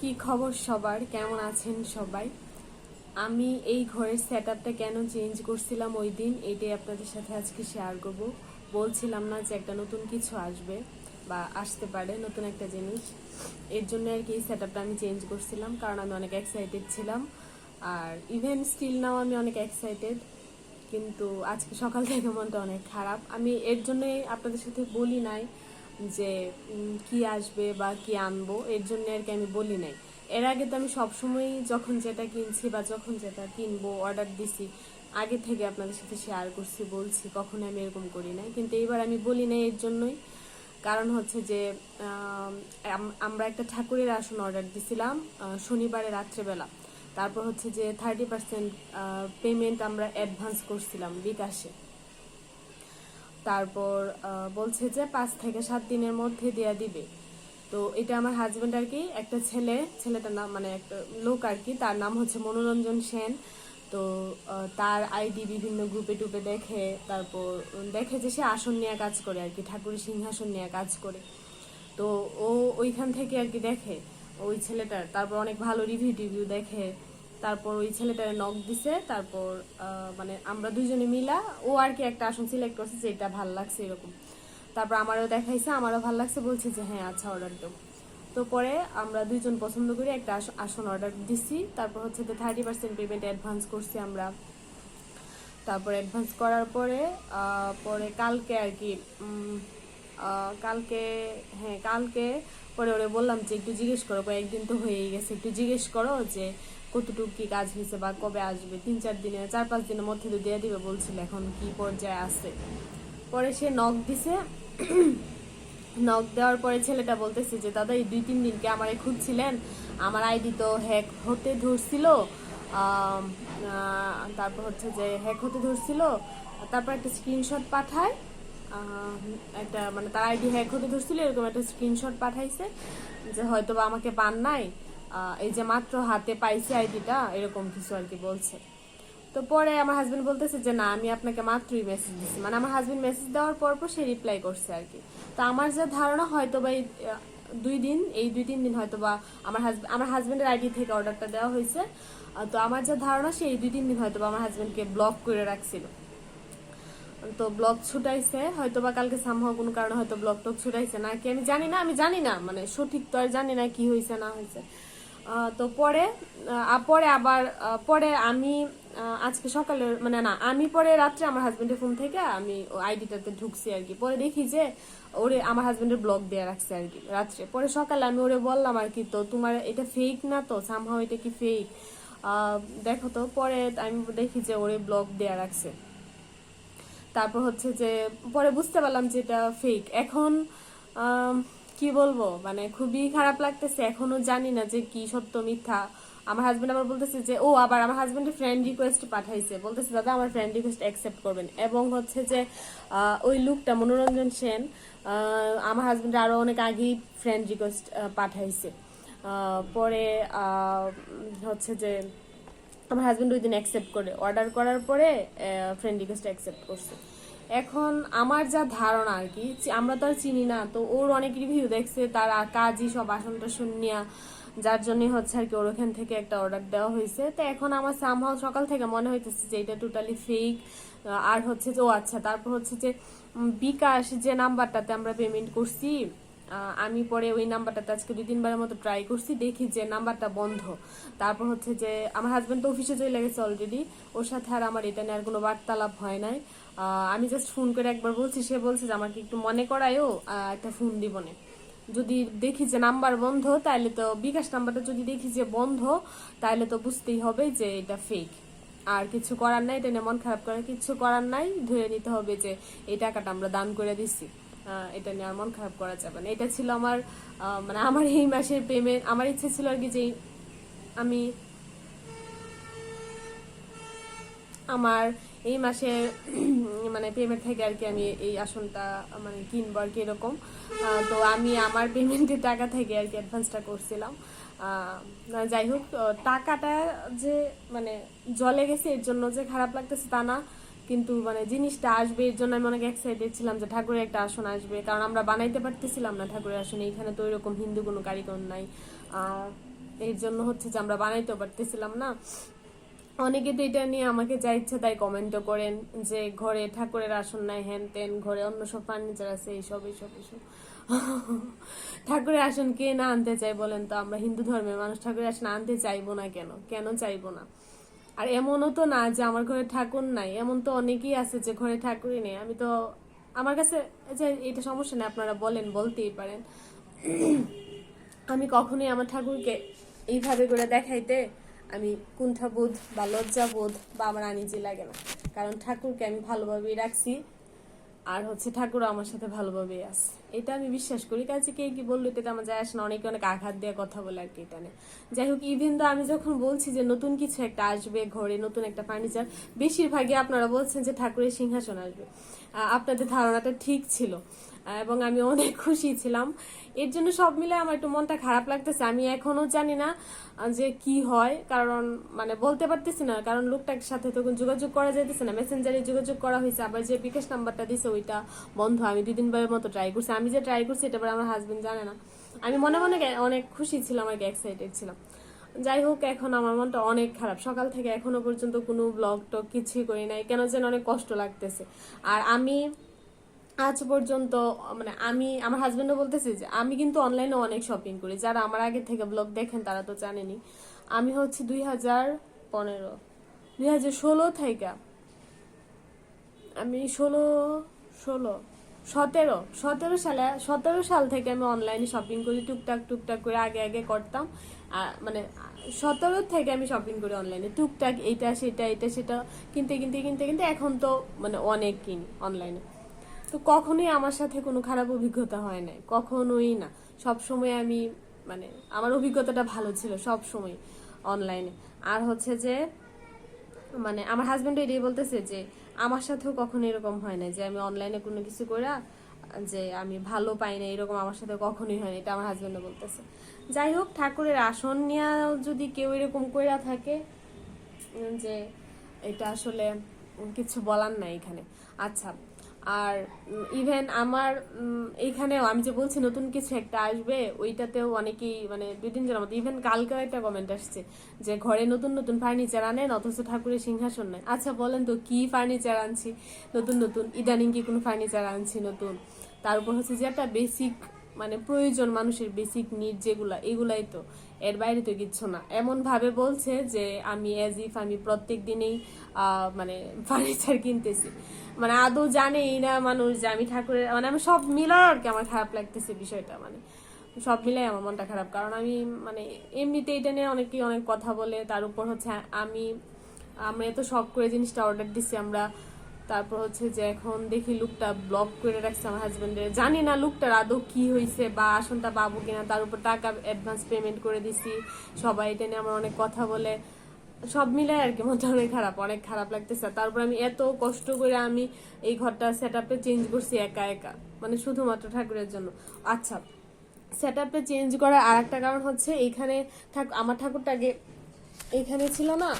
কি খবর সবার? কেমন আছেন সবাই? আমি এই ঘরের সেট আপটা কেন চেঞ্জ করছিলাম ওই দিন, এটাই আপনাদের সাথে আজকে শেয়ার করব। বলছিলাম না যে একটা নতুন কিছু আসবে বা আসতে পারে, নতুন একটা জিনিস। এর জন্য আর কি এই সেট আপটা আমি চেঞ্জ করছিলাম, কারণ আমি অনেক এক্সাইটেড ছিলাম। আর ইভেন স্টিল নাও আমি অনেক এক্সাইটেড কিন্তু আজকে সকাল থেকে মনটা অনেক খারাপ। আমি এর জন্যই আপনাদের সাথে বলি নাই যে কি আসবে বা কি আনব এর জন্য আর কি আমি বলি নাই। এর আগে তো আমি সবসময় যখন যেটা কিনছি বা যখন যেটা কিনবো অর্ডার দিছি আগে থেকে আপনাদের সাথে শেয়ার করছি বলছি কখনো আমি এরকম করি নাই। কিন্তু এইবার আমি বলি নাই এর জন্যই। কারণ হচ্ছে যে আম, আম- আমরা একটা ঠাকুরের আসন অর্ডার দিছিলাম শনিবারে রাত্রেবেলা। তারপর হচ্ছে যে থার্টি পার্সেন্ট পেমেন্ট আমরা অ্যাডভান্স করছিলাম বিকাশে। তারপর বলছে যে পাঁচ থেকে সাত দিনের মধ্যে দেয়া দিবে। তো এটা আমার হাজবেন্ড আর কি, একটা ছেলে, ছেলেটার নাম মানে একটা লোক আর কি, তার নাম হচ্ছে মনোরঞ্জন সেন। তো তার আইডি বিভিন্ন গ্রুপে টুপে দেখে, তারপর দেখে যে সে আসন নিয়ে কাজ করে আর কি, ঠাকুরের সিংহাসন নিয়ে কাজ করে। তো ও ওইখান থেকে আর কি দেখে, ওই ছেলেটার। তারপর অনেক ভালো রিভিউ টিভিউ দেখে। তারপর ওই ছেলেটার নক দিছে, তারপর মানে আমরা দুইজনে মিলা, ও আর কি একটা আসন সিলেক্ট করছে যে এটা ভালো লাগছে এরকম। তারপর আমারও দেখাইছে, আমারও ভালো লাগছে, বলছে যে হ্যাঁ আচ্ছা অর্ডার দাও। তো পরে আমরা দুইজন পছন্দ করে একটা আসন অর্ডার দিছি। তারপর হচ্ছে যে থার্টি পার্সেন্ট পেমেন্ট অ্যাডভান্স করছি আমরা। তারপর অ্যাডভান্স করার পরে পরে কালকে আর কি কালকে হ্যাঁ কালকে পরে ওরে বললাম যে, একটু জিজ্ঞেস করো, কয়েকদিন তো হয়েই গেছে, একটু জিজ্ঞেস করো যে কতটুকু কি কাজ হয়েছে বা কবে আসবে? তিন, চার দিনে চার, পাঁচ দিনের মধ্যে তো দিয়ে দিবে বলছিল এখন কি পর্যায়ে আছে। পরে সে নখ দিছে। নক দেওয়ার পরে ছেলেটা বলতেছে যে, দাদা, এই দুই, তিন দিনকে আমারে খুঁজছিলেন? আমার আইডি তো হ্যাক হতে ধরছিল। তারপর হচ্ছে যে হ্যাক হতে ধরছিল। তারপর একটা স্ক্রিনশট পাঠায়। একটা মানে তার আইডি হ্যাক হতে ধরছিল, এরকম একটা স্ক্রিনশট পাঠাইছে যে হয়তো বা আমাকে পান নাই। এই যে মাত্র হাতে পাইছি আইডিটা, এরকম কিছু আর কি বলছে। তো পরে আমার হাজবেন্ড বলতেছে যে, না, আমি আপনাকে মাত্রই মেসেজ দিচ্ছি মানে আমার হাজবেন্ড মেসেজ দেওয়ার পর পর সে রিপ্লাই করছে আর কি। তো আমার যা ধারণা হয়তো বা এই দুই দিন, এই দুই তিন দিন হয়তো বা আমার হাজবেন্ড আমার হাজবেন্ডের আইডি থেকে অর্ডারটা দেওয়া হয়েছে। তো আমার যা ধারণা, সে এই দুই তিন দিন হয়তো বা আমার হাজবেন্ডকে ব্লক করে রাখছিল। তো ব্লগ ছুটাইছে হয়তো বা কালকে সামহাও কোনো কারণে হয়তো ব্লগ টক ছুটাইছে। না কি আমি জানি না, আমি জানি না মানে সঠিক তো আর জানি না কি হয়েছে না হয়েছে তো পরে পরে আবার পরে আমি আজকে সকালে মানে না, আমি পরে রাত্রে আমার হাজবেন্ডের ফোন থেকে আমি আইডিটাতে ঢুকছি আর কি। পরে দেখি যে ওরে আমার হাজবেন্ডের ব্লগ দেওয়া রাখছে আর কি, রাত্রে। পরে সকালে আমি ওরে বললাম আর কি, তো তোমার এটা ফেক না তো? সামহাও এটা কি ফেক দেখো তো, পরে আমি দেখি যে ওরে ব্লগ দেওয়া রাখছে। তারপর হচ্ছে যে, পরে বুঝতে পারলাম যে এটা ফেক এখন কি বলব? মানে খুবই খারাপ লাগতেছে। এখনও জানি না যে কি সত্য মিথ্যা। আমার হাজবেন্ড আবার বলতেছে যে, ও, আবার আমার হাজবেন্ডের ফ্রেন্ড রিকোয়েস্ট পাঠাইছে। বলতেছে, দাদা, আমার ফ্রেন্ড রিকোয়েস্ট অ্যাকসেপ্ট করবেন। এবং হচ্ছে যে ওই লুকটা মনোরঞ্জন সেন আমার হাজবেন্ড আরও অনেক আগেই ফ্রেন্ড রিকোয়েস্ট পাঠাইছে। পরে হচ্ছে যে, আমার হাজবেন্ড ওই দিন অ্যাকসেপ্ট করে। অর্ডার করার পরে ফ্রেন্ড রিকোয়েস্ট অ্যাকসেপ্ট করছে। এখন আমার যা ধারণা আর কি আমরা তো আর চিনি না, তো ওর অনেক রিভিউ দেখছে, তার কাজই সব আসনটা শুনিয়া নিয়া, যার জন্য হচ্ছে আর কি ওর ওখান থেকে একটা অর্ডার দেওয়া হয়েছে। তো এখন আমার সামহাও সকাল থেকে মনে হইতেছে যে এটা টোটালি ফেক আর হচ্ছে যে, ও আচ্ছা তারপর হচ্ছে যে বিকাশ যে নাম্বারটাতে আমরা পেমেন্ট করছি আমি পরে ওই নাম্বারটাতে আজকে দুই তিনবারের মতো ট্রাই করছি, দেখি যে নাম্বারটা বন্ধ। তারপর হচ্ছে যে আমার হাজব্যান্ড তো অফিসে চলে গেছে অলরেডি ওর সাথে আর আমার এটা নিয়ে আর কোনো বার্তালাপ হয় নাই। আমি জাস্ট ফোন করে একবার বলছি, সে বলছে যে আমাকে একটু মনে করায়ও একটা ফোন দিবনে যদি দেখি যে নাম্বার বন্ধ তাহলে তো বিকাশ নাম্বারটা যদি দেখি যে বন্ধ তাহলে তো বুঝতেই হবে যে এটা ফেক আর কিছু করার নাই, এটা নিয়ে মন খারাপ করার কিছু করার নাই, ধরে নিতে হবে যে এই টাকাটা আমরা দান করে দিছি। এটা নিয়ে আর মন খারাপ করা যাবে না। এটা ছিল আমার মানে আমার এই মাসের পেমেন্ট আমার ইচ্ছে ছিল আর কি যে আমি আমার এই মাসে মানে পেমেন্ট থেকে আর কি আমি এই আসনটা মানে কিনবো আর কি এরকম। তো আমি আমার পেমেন্টের টাকা থেকে আর কি অ্যাডভান্সটা করছিলাম। যাই হোক টাকাটা যে মানে জলে গেছে, এর জন্য যে খারাপ লাগতেছে তা না। কিন্তু মানে জিনিসটা আসবে, এর জন্য আমি অনেক এক্সাইটেড ছিলাম যে ঠাকুরের একটা আসন আসবে। কারণ আমরা বানাইতে পারতেছিলাম না ঠাকুরের আসন এইখানে তো ওইরকম হিন্দু কোনো কারিগর নাই। এর জন্য হচ্ছে যে আমরা বানাইতেও পারতেছিলাম না। অনেকে তো এটা নিয়ে আমাকে যা ইচ্ছা তাই কমেন্টও করেন যে ঘরে ঠাকুরের আসন নাই, হ্যান তেন ঘরে অন্য সব ফার্নিচার আছে, এইসব এইসব এইসব। ঠাকুরের আসন কে না আনতে চাই বলেন তো? আমরা হিন্দু ধর্মের মানুষ, ঠাকুরের আসন আনতে চাইব না কেন? কেন চাইব না? আর এমনও তো না যে আমার ঘরে ঠাকুর নাই। এমন তো অনেকেই আছে যে ঘরে ঠাকুরই নেই। আমি তো আমার কাছে যে এটা সমস্যা নেই, আপনারা বলেন, বলতেই পারেন। আমি কখনোই আমার ঠাকুরকে এইভাবে করে দেখাইতে আমি কুণ্ঠাবোধ বা লজ্জাবোধ বা আমার আনিজি লাগে না। কারণ ঠাকুরকে আমি ভালোভাবেই রাখছি, আর হচ্ছে ঠাকুর আমার সাথে ভালোভাবেই আছে। এটা আমি বিশ্বাস করি। কাছে কে কি বলল, এটা আমার যায় আসে না। অনেকে অনেক আঘাত দিয়ে কথা বলে আর কি এটা নিয়ে। যাই হোক ইভেন তো আমি যখন বলছি যে নতুন কিছু একটা আসবে ঘরে, নতুন একটা ফার্নিচার বেশিরভাগই আপনারা বলছেন যে ঠাকুরের সিংহাসন আসবে। আপনাদের ধারণাটা ঠিক ছিল। এবং আমি অনেক খুশি ছিলাম। এর জন্য সব মিলে আমার একটু মনটা খারাপ লাগতেছে। আমি এখনও জানি না যে কি হয়। কারণ মানে বলতে পারতেছি না। কারণ লোকটার সাথে তখন যোগাযোগ করা যাইতেছে না। মেসেঞ্জারে যোগাযোগ করা হয়েছে। আবার যে বিকাশ নাম্বারটা দিছে, ওইটা বন্ধ। আমি দুই দিনবারের মতো ট্রাই করছি। আমি যে ট্রাই করছি এটা আমার হাজবেন্ড জানে না। আমি মনে মনে অনেক খুশি ছিলাম আর এক্সাইটেড ছিলাম। যাই হোক, এখন আমার মনটা অনেক খারাপ। সকাল থেকে এখনও পর্যন্ত কোনো ব্লগ টক কিছুই করি নাই। কেন যেন অনেক কষ্ট লাগতেছে। আর আমি আজ পর্যন্ত মানে আমি, আমার হাজবেন্ডও বলতেছে যে, আমি কিন্তু অনলাইনে অনেক শপিং করি। যারা আমার আগে থেকে ব্লগ দেখেন, তারা তো জানেনি আমি হচ্ছে দুই হাজার পনেরো, দুই হাজার ষোলো থেকে, আমি ষোলো ষোলো সতেরো সতেরো সালে, সতেরো সাল থেকে আমি অনলাইনে শপিং করি, টুকটাক টুকটাক করে আগে আগে করতাম। মানে সতেরো থেকে আমি শপিং করি অনলাইনে টুকটাক এটা সেটা এটা সেটা কিনতে কিনতে কিনতে কিনতে এখন তো মানে অনেক কিনি অনলাইনে তো কখনোই আমার সাথে কোনো খারাপ অভিজ্ঞতা হয় নাই, কখনোই না। সব সময় আমি মানে আমার অভিজ্ঞতাটা ভালো ছিল সব সময় অনলাইনে আর হচ্ছে যে মানে আমার হাজবেন্ড এটাই বলতেছে যে আমার সাথেও কখনো এরকম হয় না যে আমি অনলাইনে কোনো কিছু করা যে আমি ভালো পাই না এরকম আমার সাথে কখনোই হয় না এটা আমার হাজবেন্ডও বলতেছে। যাই হোক, ঠাকুরের আসন নিয়ে যদি কেউ এরকম কইরা থাকে, যে এটা আসলে কিছু বলার নাই এখানে। আচ্ছা আর ইভেন আমার এখানেও আমি যে বলছি নতুন কিছু একটা আসবে, ওইটাতেও অনেকেই মানে দুই মধ্যে মতো ইভেন কালকেও একটা কমেন্ট আসছে যে ঘরে নতুন নতুন ফার্নিচার আনেন, অথচ ঠাকুরের সিংহাসন নেয় আচ্ছা বলেন তো, কি ফার্নিচার আনছি? নতুন নতুন, ইদানিং কি কোনো ফার্নিচার আনছি নতুন? তার উপর হচ্ছে যে একটা বেসিক মানে প্রয়োজন মানুষের বেসিক নিড যেগুলা, এগুলাই তো। এর বাইরে তো কিচ্ছু না। এমন ভাবে বলছে যে আমি অ্যাজ ইফ আমি প্রত্যেক দিনেই মানে ফার্নিচার কিনতেছি। মানে আদৌ জানেই না মানুষ যে আমি ঠাকুরের মানে আমি সব মিলার আর কি আমার খারাপ লাগতেছে বিষয়টা মানে। সব মিলাই আমার মনটা খারাপ। কারণ আমি মানে এমনিতে এটা নিয়ে অনেকেই অনেক কথা বলে। তার উপর হচ্ছে আমি, আমরা এত শখ করে জিনিসটা অর্ডার দিছি, আমরা তারপর হচ্ছে যে এখন দেখি লুকটা ব্লক করে রাখছে আমার হাজবেন্ডের জানি না লুকটার আদৌ কি হয়েছে বা আসনটা পাবো কিনা, তার উপর টাকা অ্যাডভান্স পেমেন্ট করে দিছি। সবাই এটা নিয়ে আমার অনেক কথা বলে। সব মিলাই আর কি মনটা অনেক খারাপ অনেক খারাপ লাগতেছে। তারপর আমি এত কষ্ট করে আমি এই ঘরটা সেট আপে চেঞ্জ করছি একা একা মানে শুধুমাত্র ঠাকুরের জন্য। আচ্ছা সেট আপে চেঞ্জ করার আর একটা কারণ হচ্ছে এইখানে ঠাকুর আমার ঠাকুরটাকে এইখানে ছিল না,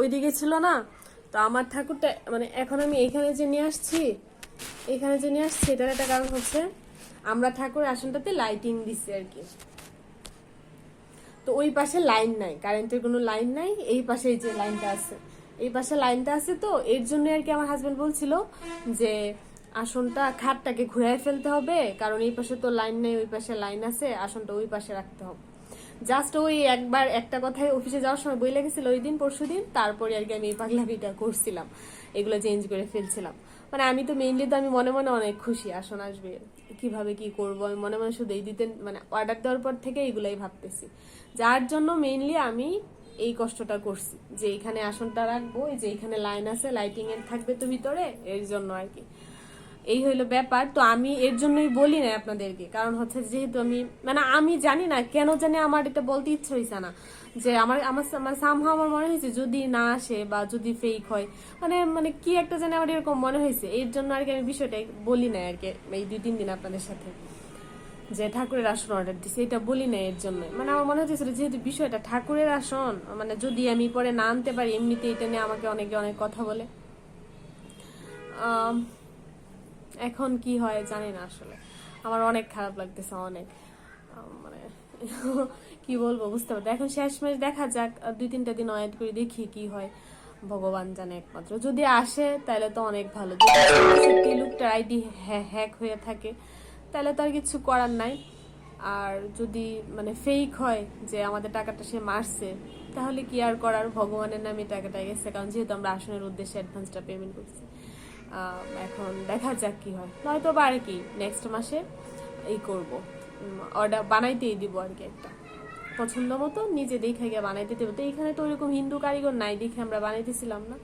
ওইদিকে ছিল না তো আমার ঠাকুরটা মানে এখন আমি এইখানে যে নিয়ে আসছি এখানে যে নিয়ে আসছি, এটার একটা কারণ হচ্ছে আমরা ঠাকুর আসনটাতে লাইটিং দিচ্ছি আর কি। তো ওই পাশে লাইন নাই কারেন্টের কোনো লাইন নাই, এই পাশে যে লাইনটা আছে। এই পাশে লাইনটা আছে তো, এর জন্য আর কি আমার হাজব্যান্ড বলছিল যে আসনটা খাটটাকে ঘুরাই ফেলতে হবে, কারণ এই পাশে তো লাইন নেই, ওই পাশে লাইন আছে, আসনটা ওই পাশে রাখতে হবে। জাস্ট ওই একবার একটা কথায় অফিসে যাওয়ার সময় বই লেগেছিল ওই দিন, পরশু দিন, তারপরে আর কি আমি এই করছিলাম। এগুলো চেঞ্জ করে ফেলছিলাম। মানে আমি তো মেইনলি তো আমি মনে মনে অনেক খুশি, আসন আসবে, কীভাবে কি করব? আমি মনে মনে শুধু এই দিতে মানে অর্ডার দেওয়ার পর থেকে এগুলাই ভাবতেছি। যার জন্য মেইনলি আমি এই কষ্টটা করছি, যে এখানে আসনটা রাখব যে এখানে লাইন আছে লাইটিং এর থাকবে তো ভিতরে, এর জন্য আর কি। এই হইল ব্যাপার। তো আমি এর জন্যই বলি না আপনাদেরকে। কারণ হচ্ছে যেহেতু আমি মানে আমি জানি না কেন জানি আমার এটা বলতে ইচ্ছে হয়েছে না। যে আমার আমার আমার সামহা আমার মনে হয়েছে যদি না আসে বা যদি ফেক হয় মানে মানে কি একটা জানি আমার এরকম মনে হয়েছে এর জন্য আর কি আমি বিষয়টা বলি না আর কি এই দুই, তিন দিন আপনাদের সাথে। যে ঠাকুরের আসন অর্ডার দিছি, এটা বলি না এর জন্য। মানে আমার মনে হচ্ছে যেহেতু বিষয়টা ঠাকুরের আসন মানে যদি আমি পরে না আনতে পারি এমনিতে এটা নিয়ে আমাকে অনেকে অনেক কথা বলে। এখন কি হয় জানি না আসলে। আমার অনেক খারাপ লাগতেছে, অনেক। মানে কি বলব, বুঝতে পারতো এখন শেষমেশ দেখা যাক দুই তিনটা দিন ওয়েট করে দেখি কি হয়। ভগবান জানে একমাত্র। যদি আসে, তাহলে তো অনেক ভালো। যদি লোকটার আইডি হ্যাক হয়ে থাকে, তাহলে তো আর কিছু করার নাই। আর যদি মানে ফেক হয় যে আমাদের টাকাটা সে মারছে, তাহলে কি আর করার? ভগবানের নামে টাকাটা গেছে, কারণ যেহেতু আমরা আসনের উদ্দেশ্যে অ্যাডভান্সটা পেমেন্ট করছি এখন দেখা যাক কি হয়। নয়তো বা আর কি নেক্সট মাসে এই করব। অর্ডার বানাইতেই দিব আর কি একটা। পছন্দ মতো নিজে দেখে গিয়ে বানাইতে দেবো। তো এখানে তো ওইরকম হিন্দু কারিগর নাই দেখে আমরা বানাইতেছিলাম না।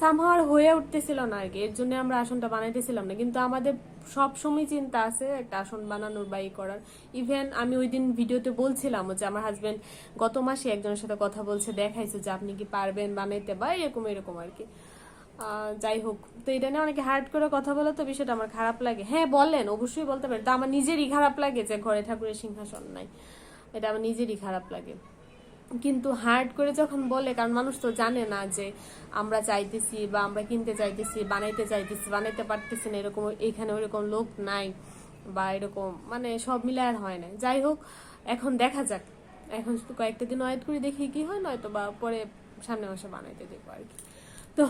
সামহার হয়ে উঠতেছিল না আর কি। এর জন্য আমরা আসনটা বানাইতেছিলাম না। কিন্তু আমাদের সব সময় চিন্তা আছে একটা আসন বানানোর বা ই করার। ইভেন আমি ওই দিন ভিডিওতে বলছিলাম যে আমার হাজব্যান্ড গত মাসে একজনের সাথে কথা বলছে, দেখাইছে যে আপনি কি পারবেন বানাইতে বা এরকম এরকম আর কি। যাই হোক। তো এটা নিয়ে অনেকে হার্ড করে কথা বলে, তো বিষয়টা আমার খারাপ লাগে। হ্যাঁ বলেন, অবশ্যই বলতে পারেন। তো আমার নিজেরই খারাপ লাগে যে ঘরে ঠাকুরের সিংহাসন নাই। এটা আমার নিজেরই খারাপ লাগে। কিন্তু হার্ড করে যখন বলে, কারণ মানুষ তো জানে না যে আমরা চাইতেছি বা আমরা কিনতে চাইতেছি, বানাইতে চাইতেছি, বানাইতে পারতেছি না, এরকম এখানে ওইরকম লোক নাই বা এরকম মানে সব মিলে আর হয় না। যাই হোক, এখন দেখা যাক। এখন শুধু কয়েকটা দিন ওয়েট করে, দেখি কি হয় নয়তো বা পরে সামনে মাসে বানাইতে দেখব আর কি। তো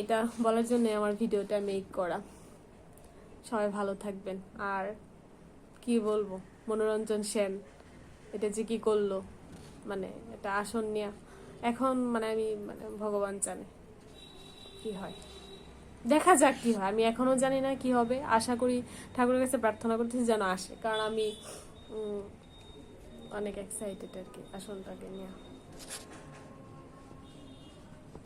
এটা বলার জন্য আমার ভিডিওটা মেক করা। সবাই ভালো থাকবেন। আর কি বলব? মনোরঞ্জন সেন, এটা যে কি করল? মানে এটা আসন নিয়ে। এখন মানে আমি মানে ভগবান জানে কি হয়। দেখা যাক কি হয়। আমি এখনও জানি না কি হবে। আশা করি ঠাকুরের কাছে প্রার্থনা করতেছি যেন আসে। কারণ আমি অনেক এক্সাইটেড আর কি আসনটাকে নিয়ে।